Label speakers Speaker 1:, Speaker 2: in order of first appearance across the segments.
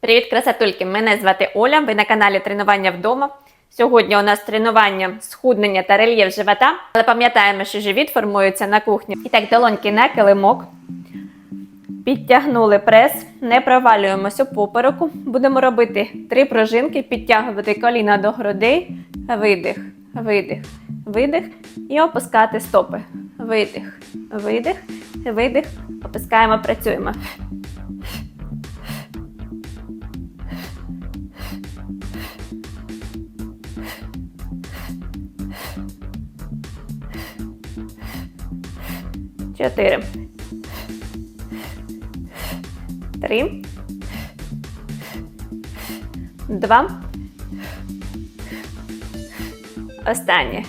Speaker 1: Привіт, красотульки! Мене звати Оля. Ви на каналі Тренування вдома. Сьогодні у нас тренування схуднення та рельєф живота. Але пам'ятаємо, що живіт формується на кухні. І так, долоньки на килимок. Підтягнули прес, не провалюємося попереку. Будемо робити три пружинки, підтягувати коліна до грудей, видих, видих, видих і опускати стопи. Видих, видих, видих. Опускаємо, працюємо. Чотири. Три. Два. Останнє.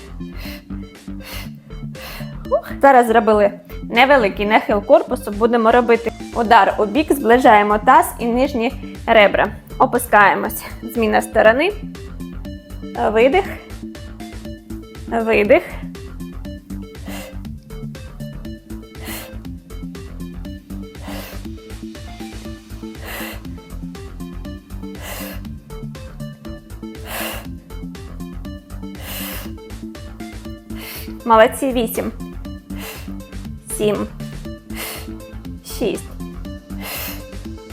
Speaker 1: Ух. Зараз зробили невеликий нахил корпусу. Будемо робити удар у бік, зближаємо таз і нижні ребра. Опускаємось. Зміна сторони. Видих. Видих. Молодці. Вісім. Сім. Шість.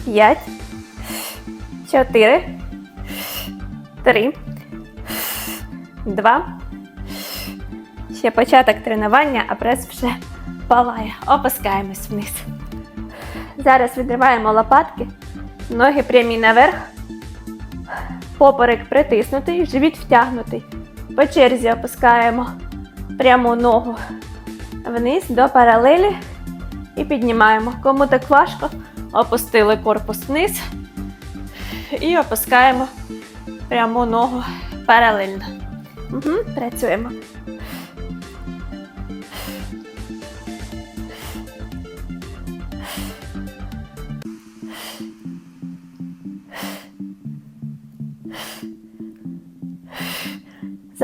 Speaker 1: П'ять. Чотири. Три. Два. Ще початок тренування, а прес вже палає. Опускаємось вниз. Зараз відриваємо лопатки. Ноги прямі наверх. Поперек притиснутий, живіт втягнутий. По черзі опускаємо пряму ногу вниз до паралелі і піднімаємо. Кому так важко, опустили корпус вниз і опускаємо пряму ногу паралельно. Угу, працюємо.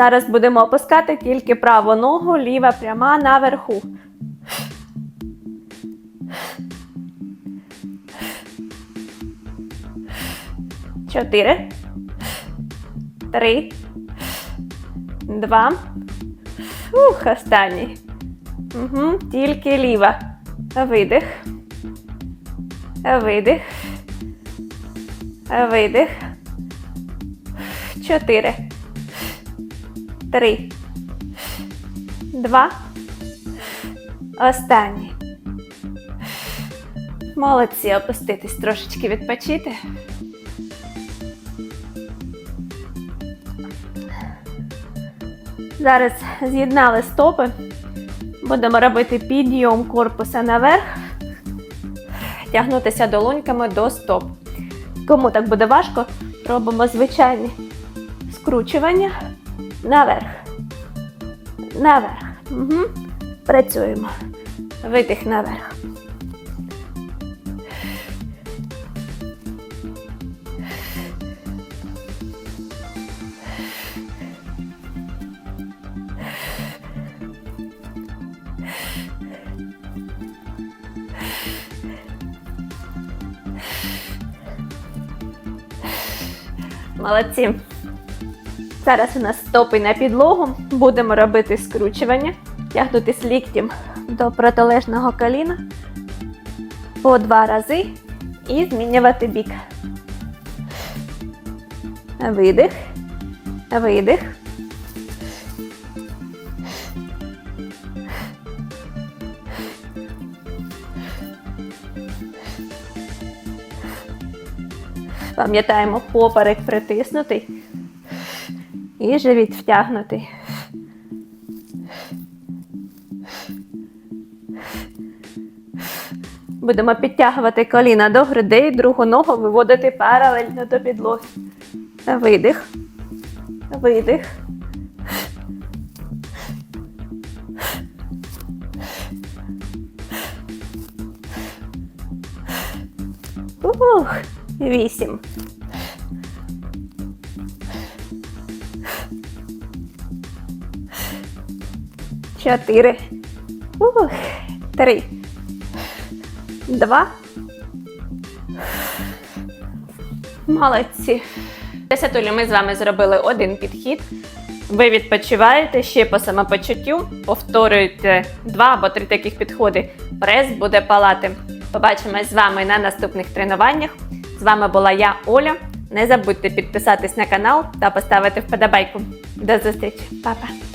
Speaker 1: Зараз будемо опускати тільки праву ногу, ліва пряма наверху. Чотири. Три. Два. Ух, останній. Угу, тільки ліва. Видих. Видих. Видих. Чотири три, два. Останній. Молодці, опуститись трошечки відпочити. Зараз з'єднали стопи. Будемо робити підйом корпуса наверх, тягнутися долоньками до стоп. Кому так буде важко, робимо звичайні скручування наверх. Наверх. Угу. Працюємо. Видих наверх. Молодці. Зараз у нас стопи на підлогу. Будемо робити скручування, тягнутися ліктем до протилежного коліна по два рази і змінювати бік. Видих, видих. Пам'ятаємо, поперек притиснутий і живіт втягнутий. Будемо підтягувати коліна до грудей, другу ногу виводити паралельно до підлоги. Видих. Видих. Ух, вісім. Чотири. Ух, три. Два. Молодці. Десятулі ми з вами зробили один підхід. Ви відпочиваєте ще по самопочуттю, повторюєте два або три таких підходи. Прес буде палати. Побачимось з вами на наступних тренуваннях. З вами була я, Оля. Не забудьте підписатись на канал та поставити вподобайку. До зустрічі, Па-па!